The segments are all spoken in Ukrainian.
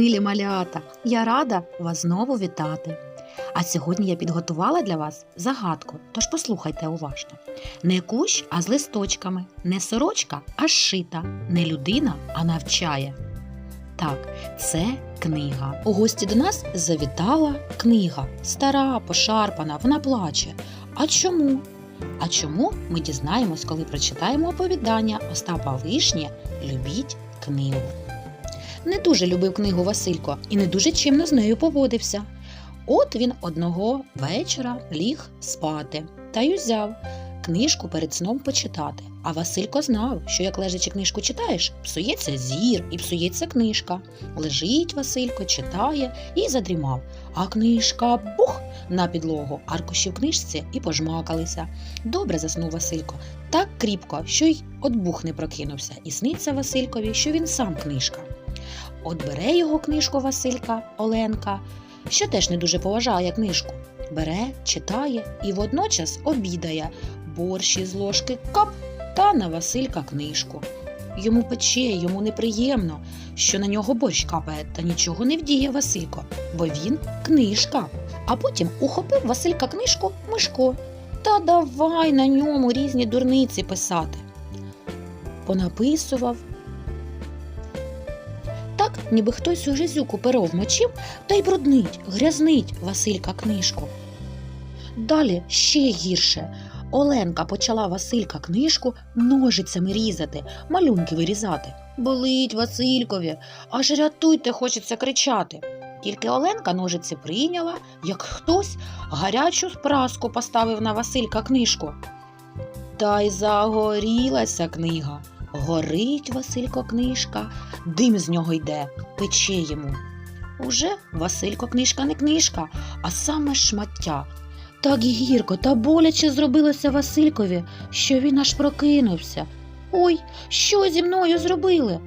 милі малята! Я рада вас знову вітати. А сьогодні я підготувала для вас загадку, тож послухайте уважно. Не кущ, а з листочками, не сорочка, а зшита, не людина, а навчає. Так, це книга. У гості до нас завітала книга. Стара, пошарпана, вона плаче. А чому? А чому ми дізнаємось, коли прочитаємо оповідання Остапа Вишні Любіть книгу. Не дуже любив книгу Василько і не дуже чимно з нею поводився. От він одного вечора ліг спати та й узяв книжку перед сном почитати. А Василько знав, що як лежачи книжку читаєш, псується зір і псується книжка. Лежить Василько, читає і задрімав. А книжка бух на підлогу, аркуші в книжці і пожмакалися. Добре заснув Василько, так кріпко, що й от бух не прокинувся, і сниться Василькові, що він сам книжка. От бере його книжку Василька Оленка, що теж не дуже поважає книжку. Бере, читає і водночас обідає борщ із ложки кап та на Василька книжку. Йому пече, йому неприємно, що на нього борщ капає, та нічого не вдіє Василько, бо він книжка. А потім ухопив Василька книжку Мишко та давай на ньому різні дурниці писати. Понаписував. Так, ніби хтось у грязюку перо вмочив та й бруднить, грязнить Василька книжку. Далі ще гірше. Оленка почала Василька книжку ножицями різати, малюнки вирізати. Болить Василькові, аж рятуйте, хочеться кричати. Тільки Оленка ножиці прийняла, як хтось гарячу праску поставив на Василька книжку. Та й загорілася книга. Горить Василько книжка, дим з нього йде, пече йому. Уже Василько книжка не книжка, а саме шмаття. Так гірко та боляче зробилося Василькові, що він аж прокинувся. Ой, що зі мною зробили?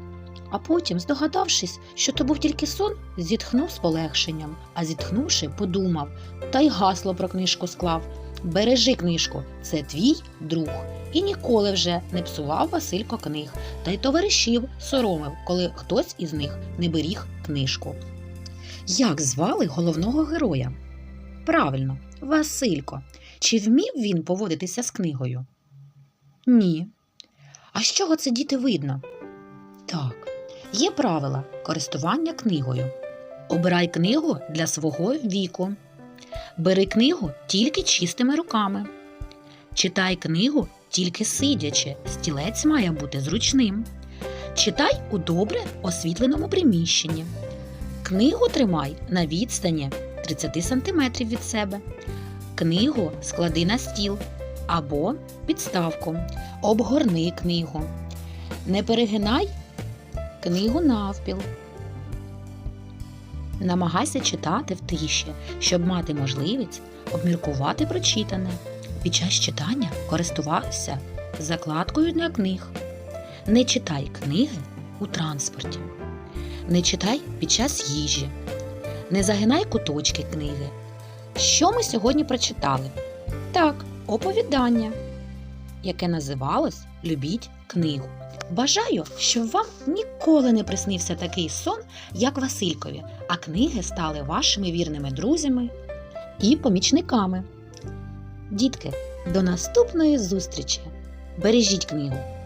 А потім, здогадавшись, що то був тільки сон, зітхнув з полегшенням, а зітхнувши, подумав та й гасло про книжку склав. Бережи книжку, це твій друг. І ніколи вже не псував Василько книг, та й товаришів соромив, коли хтось із них не беріг книжку. Як звали головного героя? Правильно, Василько. Чи вмів він поводитися з книгою? Ні. А з чого це діти видно? Так, є правила користування книгою. Обирай книгу для свого віку. Бери книгу тільки чистими руками. Читай книгу тільки сидячи, стілець має бути зручним. Читай у добре освітленому приміщенні. Книгу тримай на відстані 30 см від себе. Книгу склади на стіл або підставку. Обгорни книгу. Не перегинай книгу навпіл. Намагайся читати в тиші, щоб мати можливість обміркувати прочитане. Під час читання користувався закладкою для книг. Не читай книги у транспорті. Не читай під час їжі. Не загинай куточки книги. Що ми сьогодні прочитали? Так, оповідання, яке називалось Любіть книгу. Бажаю, щоб вам ніколи не приснився такий сон, як Василькові, а книги стали вашими вірними друзями і помічниками. Дітки, до наступної зустрічі! Бережіть книгу!